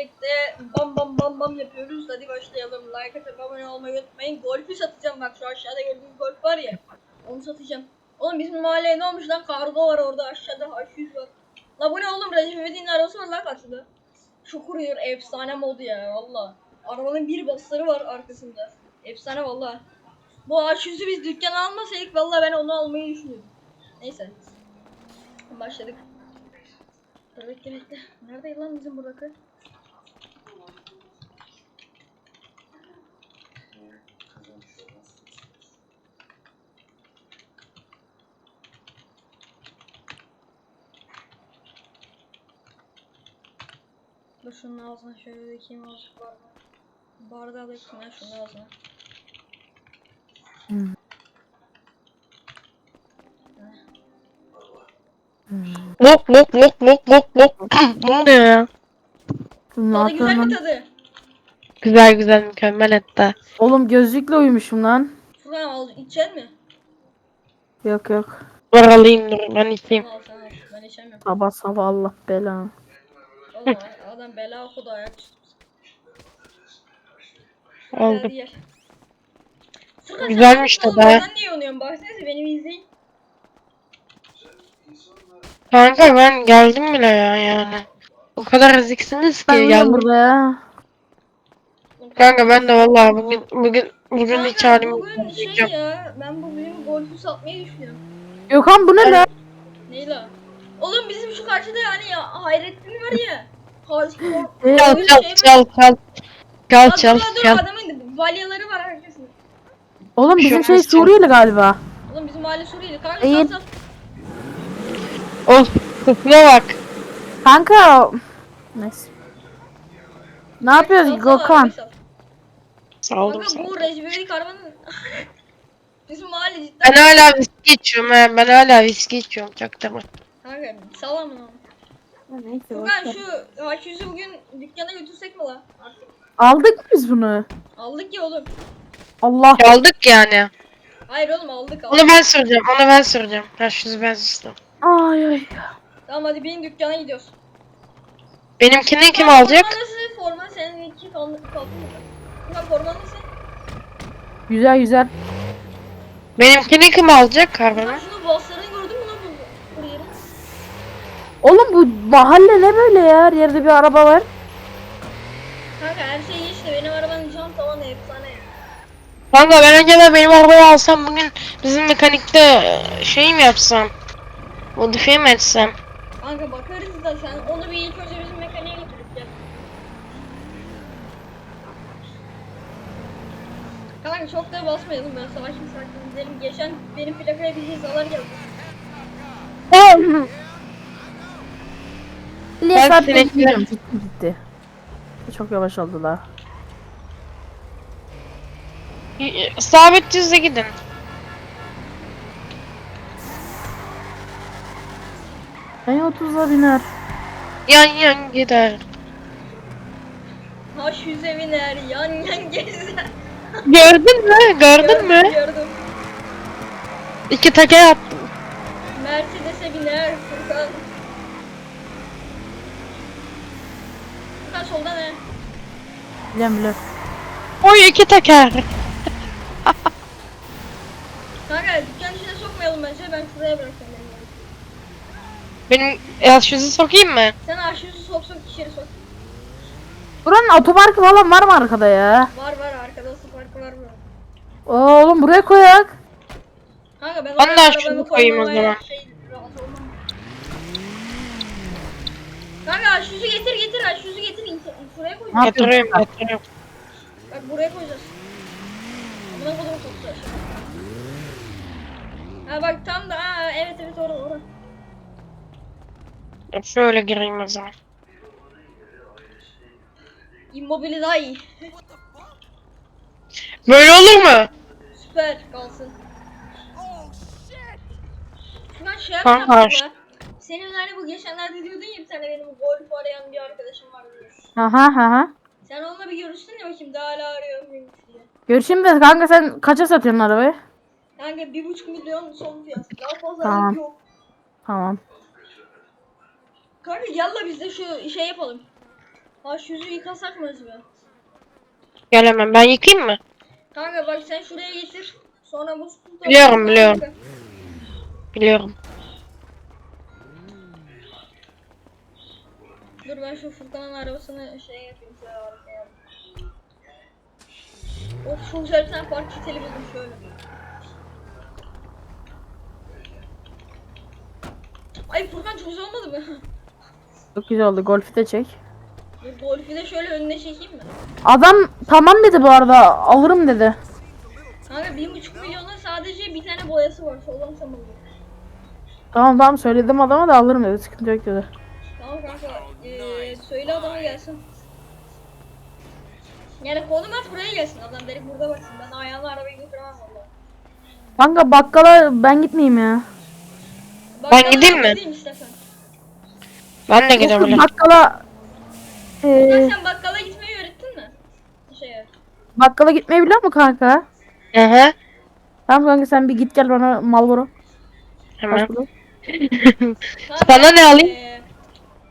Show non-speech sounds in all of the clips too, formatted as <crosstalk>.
birlikte bam bam bam bam yapıyoruz. Hadi başlayalım. Like atıp abone olmayı unutmayın. Golfü satacağım bak şu aşağıda gördüğünüz golf var ya. Onu satacağım. Oğlum bizim mahalleye ne olmuş lan? Kargo var orada aşağıda. H100 var. La bu ne oğlum? Recep İvedik'in arabası var lan karşıda. Şu efsane modu ya valla. Arabanın bir basları var arkasında. Efsane valla. Bu H100'ü biz dükkana almasaydık valla ben onu almayı düşünüyordum. Neyse. Başladık. Bekle bekle. Nerede lan bizim buradaki? Dur şunun ağzına şöyle dökeyim azıcık bardağı. Bardağı dökeyim ben şunun ağzına. Hmm. Lok lok lok lok lok lok. ne oluyor ya? Tadı güzel mi tadı? Güzel güzel mükemmel hatta. Oğlum gözlükle uyumuşum lan. Furkan al içecek mi? Yok yok. Var alayım dur ben içeyim. Al sen al. Ben içemiyorum. Sabah sabah Allah belanı. Oğlum adam bela okudu ayak gel. Furkan Güzelmiş oğlum ha. oradan niye oynuyorsun? Baksana benim izleyin. Kanka ben geldim bile ya yani. O kadar eziksiniz ki Ben geldim. burada ya. Kanka ben de vallahi bugün bugün bugün Kanka, hiç halimi Bugün şey ya ben bugün golfü satmayı düşünüyorum. Gökhan bu ne lan? Neyle? Oğlum bizim şu karşıda yani ya Hayrettin var ya. Çal çal şey çal çal. Çal Dur, çal çal. adamın valyaları var arkasında. Oğlum şey bizim şey çal. Suriyeli galiba. Oğlum bizim mahalle Suriyeli. Kanka Değil. sat sat. Of kokuna bak. Kanka. Neyse. Ne yapıyoruz Gökhan? sat. Saldım Kanka bu. Recep İvedik arabanın... bizim mahalle cidden. Ben hala viski içiyorum he. Ben hala viski içiyorum çaktırma. Kanka salam lan. Neyse. Furkan şu H100'ü bugün dükkana götürsek mi lan? Artık Aldık mı biz bunu? aldık ya oğlum. Allah. Aldık yani. Hayır oğlum aldık aldık. Onu ben soracağım. Onu ben soracağım. Ha şu ben sustum. Ay ay. Tamam hadi bin dükkana gidiyoruz. Benimkini kim Forman alacak? nasıl forma? Senin iki kaldı, mı? Furkan forman nasıl? Güzel güzel. Benimkini kim alacak Furkan şunu bosslarını gördün mü lan bu? Kuryerin. Oğlum bu mahalle ne böyle ya? Her yerde bir araba var. Kanka her şey iyi işte benim arabanın cam tavanı efsane ya. Kanka ben acaba benim arabayı alsam bugün bizim mekanikte şey mi yapsam? Modifiye mi etsem? Kanka bakarız da sen onu bir ilk önce bizim mekaniğe götürüp gel. Kanka çok da basmayalım ben sakin sakin gidelim. Geçen benim plakaya bir hizalar geldi. <laughs> Liye saat sinekler- bekliyorum. Gitti gitti. Çok yavaş oldular. Sabit düzle gidin. En 30'a biner. Yan yan gider. Taş yüze biner, yan yan gezer. Gördün mü? Gördün mü? Gördüm. İki teker attım. Mercedes'e biner Furkan. Solda ne? Biliyorum biliyorum. Oy iki teker. Kanka dükkan içine sokmayalım bence ben şuraya bırakayım beni. Benim yaşınızı sokayım mı? Sen arşivi sok sok içeri sok. Buranın otoparkı falan var mı arkada ya? Var var arkada su parkı var mı? Oğlum buraya koyak. Kanka ben Ben oraya de arabamı arşivi koyayım o koymamaya zaman. Şey, rahat olmam. Kanka arşivi getir getir arşivi getir İnce- şuraya koy. Ne yapıyorsun? Yatırıyorum yatırıyorum. Bak buraya koyacağız. Buna kodum sokacağız. Ha bak tam da aa, evet evet orada orada. Şöyle gireyim o zaman. Immobile daha iyi. Böyle olur mu? Süper kalsın. Şuradan şey Kanka, yapacağım ya. Senin hani bu geçenlerde diyordun ya bir tane benim golf arayan bir arkadaşım var diye. Aha aha. Sen onunla bir görüşsün ya bakayım daha hala arıyor muymuş diye. Görüşeyim de kanka sen kaça satıyorsun arabayı? Kanka bir buçuk milyon son fiyat. Daha fazla Tamam. yok. Tamam. Kanka yalla biz de şu şey yapalım. H100'ü yıkasak mı acaba? Gelemem. Ben yıkayayım mı? Kanka bak sen şuraya getir. Sonra bu Biliyorum, biliyorum. Biliyorum. Dur ben şu Furkan'ın arabasını şey yapayım şöyle arkaya. Of çok güzel bir tane park kiteli buldum şöyle. Ay Furkan çok güzel olmadı mı? <laughs> Çok güzel oldu. Golfü de çek. Dur golfü de şöyle önüne çekeyim mi? Adam tamam dedi bu arada. Alırım dedi. Kanka bir buçuk milyona sadece bir tane boyası var. Soldan sanırım. Tamam tamam söyledim adama da alırım dedi. Sıkıntı yok dedi. Tamam kanka. Ee, söyle adama gelsin. Yani konum at buraya gelsin. Adam direkt burada baksın. Ben ayağımla arabayı götüremem valla. Kanka bakkala ben gitmeyeyim ya. Bakkala gideyim mi? Gideyim istersen. Ben de gidebilirim. Bakkala Ee... ee, sen bakkala gitmeyi öğrettin mi? Şey bakkala gitmeyi biliyor musun kanka? Hı hı. Tamam kanka sen bir git gel bana Malboro. Hemen. <laughs> Sana ne alayım?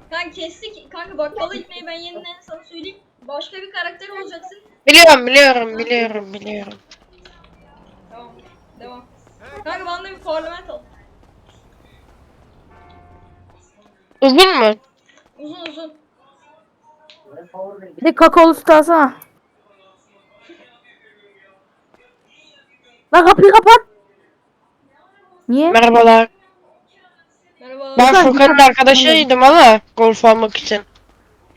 Kanka kestik. Kanka bakkala gitmeyi ben yeniden sana söyleyeyim. Başka bir karakter olacaksın. Biliyorum biliyorum biliyorum biliyorum. Tamam. Devam. Kanka bana da bir parlament al. Uzun mu? Uzun uzun. Bir de kakaolu sütü alsana. Lan kapıyı kapat. Niye? Merhabalar. Ben Furkan'ın arkadaşıydım ama golf almak için.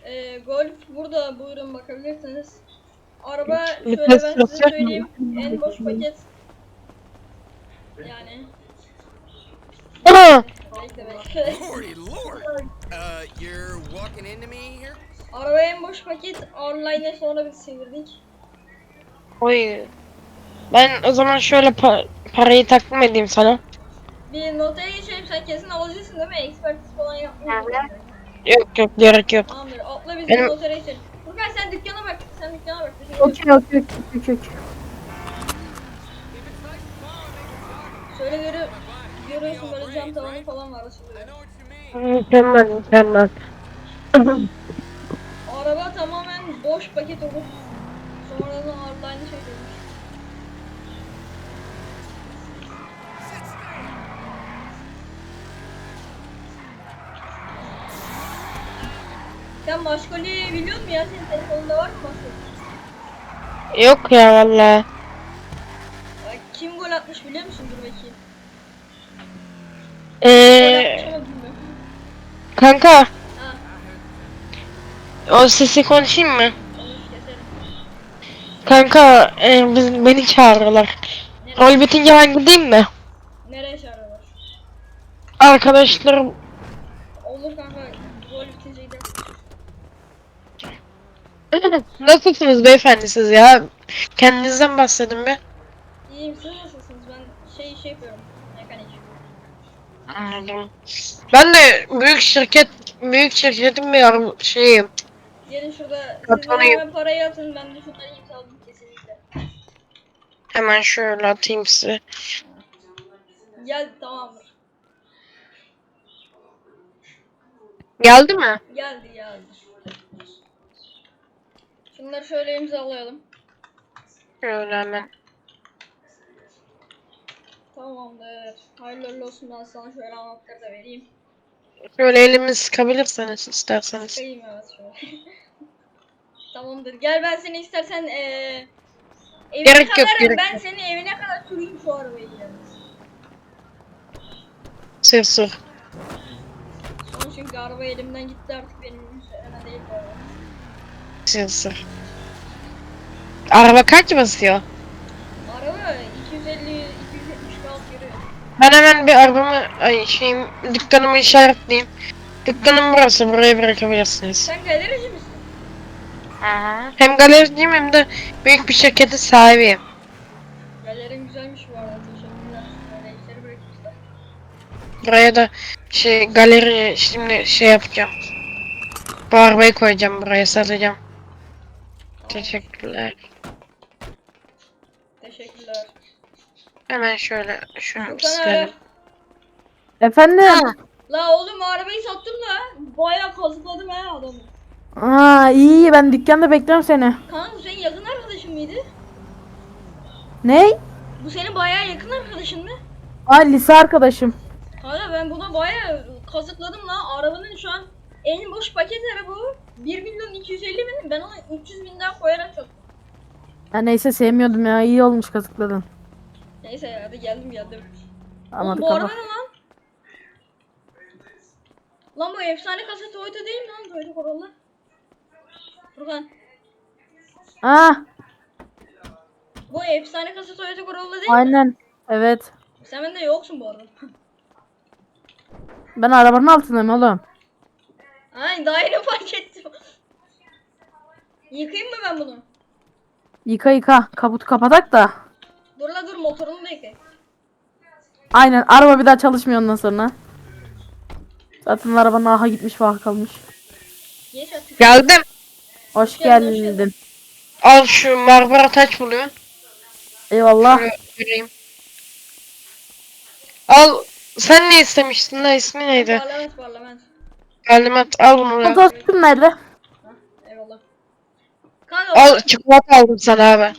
Ee, golf burada buyurun bakabilirsiniz. Araba şöyle ben size söyleyeyim. En boş paket. Yani. Bekle bekle. Lordy lord! Uh, you're walking into me here? Araba en boş paket. Online'e sonra bir çevirdik. Oy. Ben o zaman şöyle pa- parayı takdim edeyim sana. Bir notaya. Sen kesin alıcısın değil mi? Ekspertiz falan yapmıyorsun. Yok yok gerek yok. Tamamdır. Atla biz Benim- notaya geçelim. Furkan sen dükkana bak. Sen dükkana bak. Biz Okey okey okey okey. Şöyle görü görüyorsun böyle cam tavanı falan var aslında. Mükemmel mükemmel. Araba tamamen boş paket olup sonradan online'e şey Sen maşgaleyi biliyor musun ya? Senin telefonunda var mı maşgale? Yok ya valla. Kim gol atmış biliyor musun? Dur bakayım. Ee, bilmiyorum. kanka Ha, o sesi konuşayım mı? Kanka e, biz, beni çağırıyorlar. Rol bitince ben gideyim mi? Nereye çağırıyorlar? Arkadaşlarım Olur kanka. Gol bitince gidelim. Nasılsınız beyefendi siz ya? Kendinizden bahsedin bir. İyiyim siz nasılsınız? Ben şey şey yapıyorum. Mekanik. Anladım. Ben de büyük şirket, büyük şirketin bir ar- şeyim. Gelin şurada siz hemen parayı atın ben de şunları imzaladım kesinlikle. Hemen şöyle atayım size. Gel tamamdır. Geldi mi? Geldi geldi. Şunları şöyle imzalayalım. Şöyle hemen. Tamamdır. Hayırlı olsun ben sana şöyle anahtarı da vereyim. Şöyle elimi sıkabilirseniz isterseniz. Kayayım evet şöyle. <laughs> Tamamdır. Gel ben seni istersen eee evine Gerek yok, kadar gerek ben yok. seni evine kadar süreyim şu arabayı. yalnız. Sır sır. Son çünkü araba elimden gitti artık benim üzerine değil bu araba. Sır. Araba kaç basıyor? Araba 250 270 kal yürüyor. Ben hemen bir arabamı, ay şeyim, dükkanımı işaretleyeyim. Dükkanım burası, buraya bırakabilirsiniz. Sen galerici misin? Hem galericiyim hem de büyük bir şirketin sahibiyim. Galerin güzelmiş bu arada. Teşekkürler. Bırakmışlar. Buraya da şey galeri şimdi şey yapacağım. Bu arabayı koyacağım buraya satacağım. Teşekkürler. Teşekkürler. Hemen şöyle şunu Furkan abi. silelim. Efendim. La oğlum arabayı sattım da bayağı kazıkladım ha adamı. Aa iyi iyi ben dükkanda bekliyorum seni. Kanka bu senin yakın arkadaşın mıydı? Ne? Bu senin bayağı yakın arkadaşın mı? Aa lise arkadaşım. Kanka ben buna bayağı kazıkladım lan. Arabanın şu an en boş paket araba bu. 1 milyon 250 bin. Ben ona 300 binden koyarak sattım. Ya neyse sevmiyordum ya iyi olmuş kazıkladın. Neyse ya, hadi geldim geldim. Ama Oğlum bu kapat. ne lan? Lan bu efsane kasa Toyota değil mi lan Toyota Corolla? Furkan. Aa Bu efsane kasa Toyota Corolla değil mi? aynen. Evet. Sen bende yoksun bu arada. <laughs> Ben arabanın altındayım oğlum. Ay daha yeni fark ettim. Yıkayayım mı ben bunu? Yıka yıka. Kaputu kapatak da. Dur la dur motorunu da. Aynen araba bir daha çalışmıyor ondan sonra. Zaten arabanın aha gitmiş vah kalmış. Geç artık. Geldim. Hoş geldin, hoş geldin. Al şu Marmara taç buluyor. Eyvallah. Vereyim. Al. Sen ne istemiştin la ismi neydi? Parlament parlament. Alimet al bunu. ya. Nerede? Hah, eyvallah. Kanka Al çikolata aldım sana abi.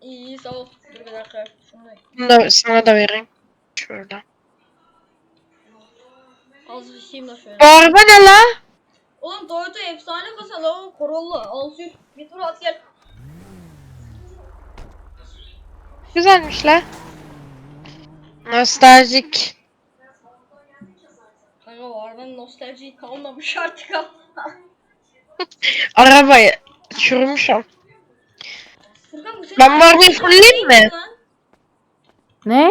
iyi iyi sağ ol. Dur bir dakika. Şunu Bunu da sana da vereyim. Şöyle. az bir şeyim de şöyle. Bu araba ne la? Oğlum Toyota efsane kasa la o Corolla. Al sür. Bir tur at gel. Güzelmiş la. Nostaljik. Nostalji kalmamış artık ha. Arabayı çürümüşüm. Furkan bu senin Ben bu arabayı hayalindeki araba fulleyeyim değil mi? lan? Ne?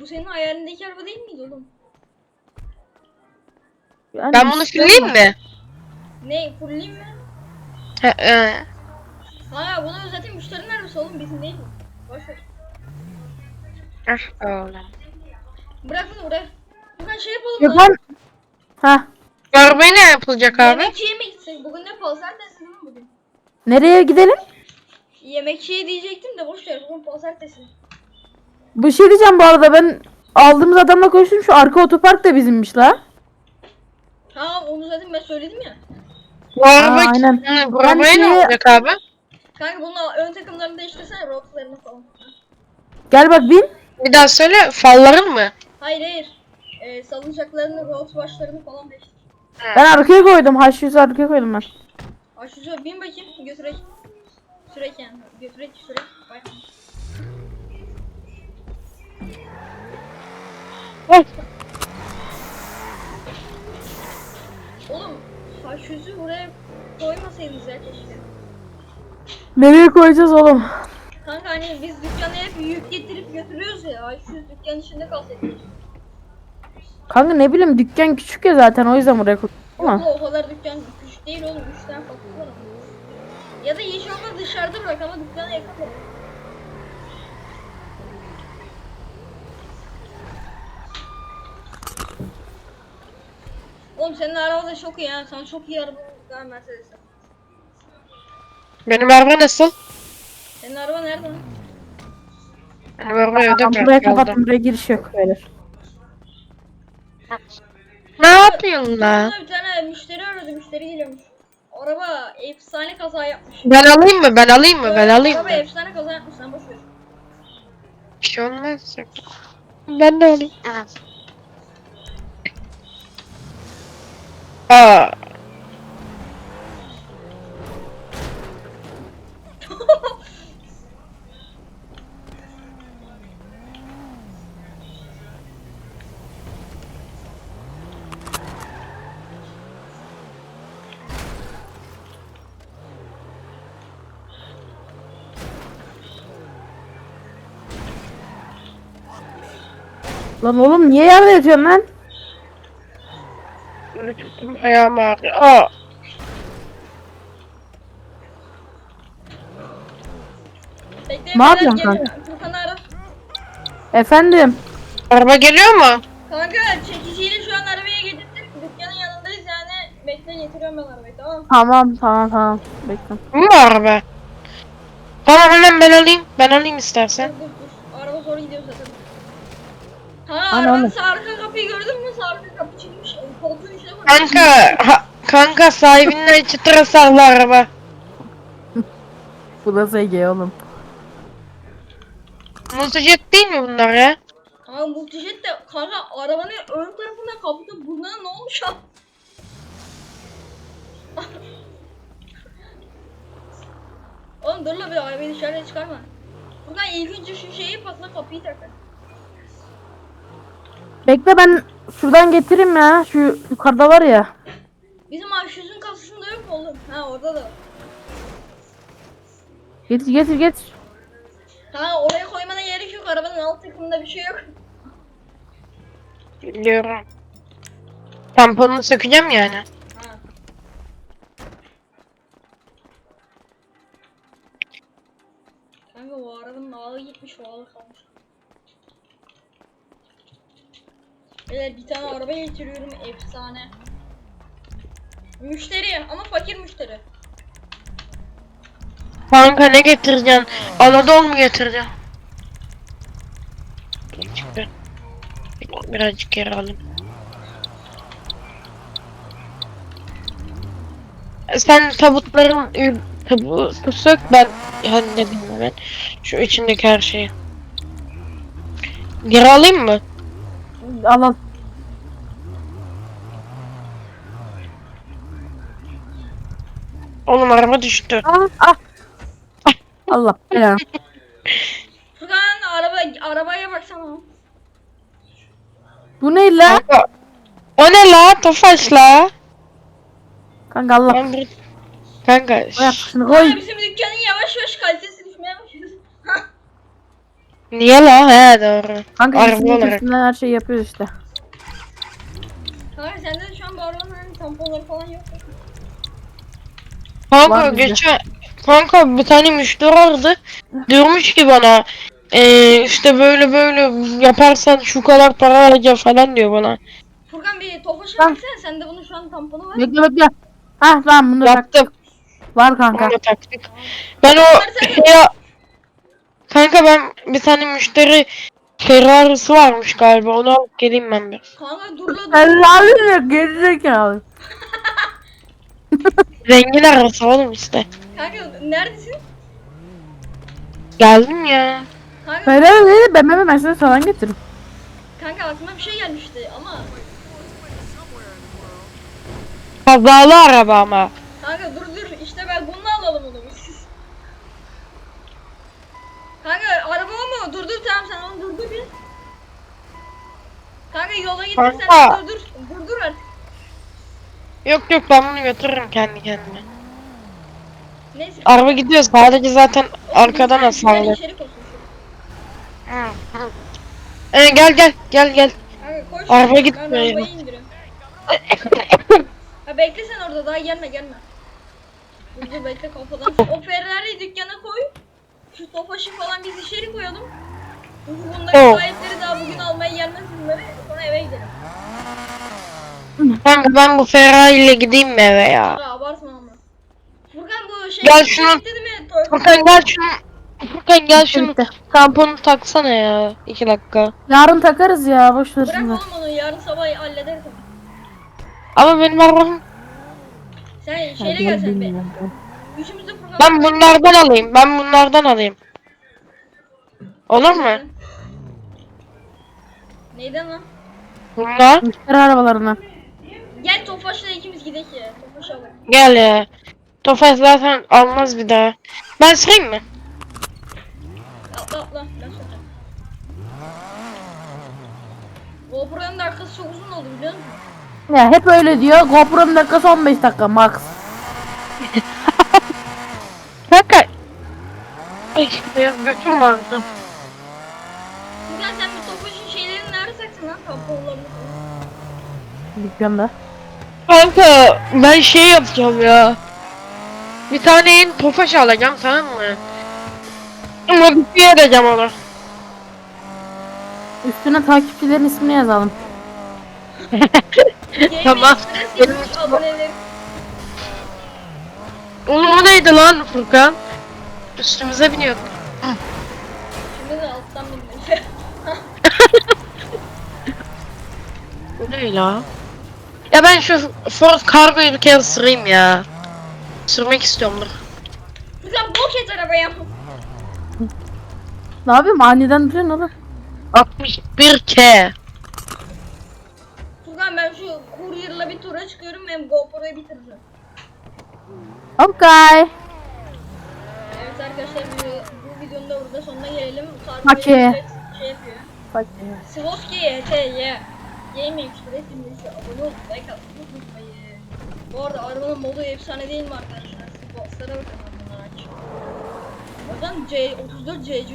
Bu senin hayalindeki araba değil miydi oğlum? Yani Ben bunu istiyorum süreyim ama. mi? Ne fullleyeyim mi? He, he. Hayır bunu zaten müşterinin arabası oğlum bizim değil mi? Boşver. Ah oğlum. Bırak bunu bırak. Furkan şey yapalım lan. Ha. Arabaya ne yapılacak abi? Yemekçiye mi gitsek? Bugün ne pazartesi değil mi bugün? Nereye gidelim? Yemekçiye diyecektim de boş ver bugün pazartesi. Bu şey diyeceğim bu arada ben aldığımız adamla konuştum şu arka otopark da bizimmiş la. Ha onu zaten ben söyledim ya. Bu araba Aa, aynen. Hı, bu Ben arabaya ne şeye- olacak abi? Kanka bunun ön takımlarını değiştirsene rotlarını falan. Gel bak bin. Bir daha söyle. Falların mı? Hayır hayır. Ee, salıncaklarını, rot başlarını falan değiştir. Ben arkaya koydum. H100 arkaya koydum ben. Şöyle bin bakayım götürek. Sürek yani. Götürek sürek. Bak. Ay. Oğlum H100'ü buraya koymasaydınız ya keşke. Nereye koyacağız oğlum? Kanka hani biz dükkana hep yük getirip götürüyoruz ya. H100 dükkanın içinde kalsaydı. Kanka ne bileyim dükkan küçük ya zaten o yüzden buraya koydum. Yok Ama o kadar dükkan küçük değil oğlum. 3 tane fakir var. Ya da hiç olmaz dışarıda bırak ama dükkana yakın bırak. Oğlum senin araba da çok iyi ha. Sen çok iyi araba daha Mercedes. Benim araba nasıl? Senin araba nerede lan? Benim araba evde ben buraya bırakıldı. kapattım buraya giriş yok. Beyler. Ne yapıyorsun la? Bana bir tane müşteri aradı. Müşteri geliyormuş. Araba efsane kaza yapmış. Ben alayım mı? Ben alayım mı? Ben alayım Araba mı? efsane kaza yapmış. Sen boş ver. Bir şey olmaz. Ben de alayım. Aa. <laughs> Lan oğlum niye yerde yatıyorsun lan? Ayağım ağrıyor. Aa. Bekle, Ne yapıyorsun geliyor. kanka? Furkan'ı ara. Efendim. Araba geliyor mu? Kanka çekiciyle şu an arabaya getirttik. Dükkanın yanındayız yani. Bekle getiriyorum ben arabayı tamam mı? Tamam tamam tamam. Bekle. Bu mu araba? Tamam hemen ben alayım. Ben alayım istersen. Dur dur dur. Araba sonra gidiyor zaten. Ha Ana, arabanın ana. sağ arka kapıyı gördün mü? Arka kapı çıkmış. Koltuğun içine koymuş. Kanka ha, Kanka sahibinden çıtır hasarlı araba. Bu nasıl Ege oğlum? Motojet değil mi bunlar ya? Kanka multijet de kanka arabanın ön tarafında kaputu burnuna ne olmuş abi? <laughs> Oğlum dur la bir arabayı dışarıya çıkarma. Buradan ilk önce şu şeyi patla kapıyı takar. Bekle ben şuradan getireyim ya. Şu yukarıda var ya. Bizim aşçının kasasında yok mu oğlum? Ha orada da. Getir getir getir. Ha oraya koymana gerek yok. Arabanın alt takımında bir şey yok. Biliyorum. Tamponunu sökeceğim yani. Ha. Kanka bu arabanın ağı gitmiş, o ağı kalmış. Beyler bir tane araba getiriyorum, efsane. Müşteri ama fakir müşteri. Kanka ne getireceksin? Anadolu mu getireceksin? Çıktı. Birazcık geri alayım. Sen tabutların tabutu sök ben halledeyim hemen. Şu içindeki her şeyi. Geri alayım mı? Al al. Oğlum araba düştü. Al al. Allah belanı. Furkan araba arabaya baksana. Bu ne la? Kanka. O ne la? Tofaş la. Kanka Allah. Ben bir... Kanka. Şş, bizim dükkanın yavaş yavaş kalitesi. Niye la? He doğru. Kanka Araba ikisinin olarak. her şeyi yapıyoruz işte. Kanka sende de şu an bu arabanın hani tamponları falan yok. Kanka Var bizde. geçen kanka bir tane müşteri vardı. Diyormuş ki bana eee işte böyle böyle yaparsan şu kadar para alacağım falan diyor bana. Furkan bir tofaşa Tamam. baksana sende bunun şu an tamponu var. Bekle bekle. Hah tamam bunu tak. Yaptım. Var kanka. Onu taktık. Ben o ya kanka ben bir tane müşteri Ferrari'si varmış galiba. Onu alıp geleyim ben bir. Kanka dur la dur. Helal ya gerizekalı. <laughs> Zengin arabası oğlum işte. Kanka neredesin? Geldim ya. Kanka, Helal değil ben ben ben sana falan getiririm. kanka aklıma bir şey gelmişti ama Kazalı araba ama. Kanka dur dur işte ben bunu alalım onu biz. Kanka araba o mu? Dur dur tamam sen onu durdur bir. Kanka yola getirsen Kanka. dur dur. Dur dur artık. Yok yok ben bunu götürürüm kendi kendime. Neyse. Araba gidiyor sadece zaten arkadan hasarlı. içerik olsun. Ee, gel gel gel gel. Kanka koş. Araba Ben gitmiyor arabayı ya. indiriyorum. Ha bekle sen orada daha gelme gelme. Dur dur bekle kafadan. O Ferrari dükkana koy. Şu tofaşı falan biz içeri koyalım. Çünkü bunların Oh. sahipleri daha bugün almaya gelmez bunları. Sonra eve gidelim. Kanka ben bu Ferrari ile gideyim mi eve ya? Ya abartma ama. Furkan bu şey Gel şunu-? Toyota- Furkan gel şunu. Furkan gel şunu. Tamponu taksana ya. iki dakika. Yarın takarız ya boş ver Bırak şimdi. oğlum onu yarın sabah hallederiz. Ama benim arabam. Sen şeyle gel sen be. Üçümüz de. Ben bunlardan alayım. Ben bunlardan alayım. Olur mu? Neyden lan? Bunlar. Müşteri arabalarına. Gel Tofaş'la ikimiz gidelim ya. Tofaş alalım. Gel ya. Tofaş zaten almaz bir daha. Ben süreyim mi? Atla atla. Ben sokacağım. GoPro'nun da arkası çok uzun oldu biliyor musun? Ya hep öyle diyor. GoPro'nun dakikası 15 dakika max. Ay benim götüm vardı. Furkan sen bir Tofaş'ın şeylerini nerede saksın lan? Kamponlarını falan. Dükkanda. Kanka ben şey yapacağım ya. Bir tane yeni tofaş alacağım tamam mı? Modifiye edeceğim onu. Üstüne takipçilerin ismini yazalım. <laughs> Tamam. Benim aboneleri. Oğlum o neydi lan Furkan? Üstümüze biniyor. Şimdi de alttan bindim. <laughs> Bu ne la? Ya ben şu Ford Cargo'yu bir kere süreyim ya. Sürmek istiyorum dur. Furkan bok et arabaya. Ne yapayım aniden duruyorsun oğlum. 61K. Furkan ben şu kuryerla bir tura çıkıyorum hem GoPro'yu bitireceğim. Okay. Evet arkadaşlar bu, bu videonun da burada sonuna gelelim. Kargo Okey. Express şey yapıyor. YTY. Gaming Express dinleyicisi abone olup like atmayı unutmayın. Bu arada arabanın modu efsane değil mi arkadaşlar? Siz bosslara bakın bunlar aç. O yüzden C34 CC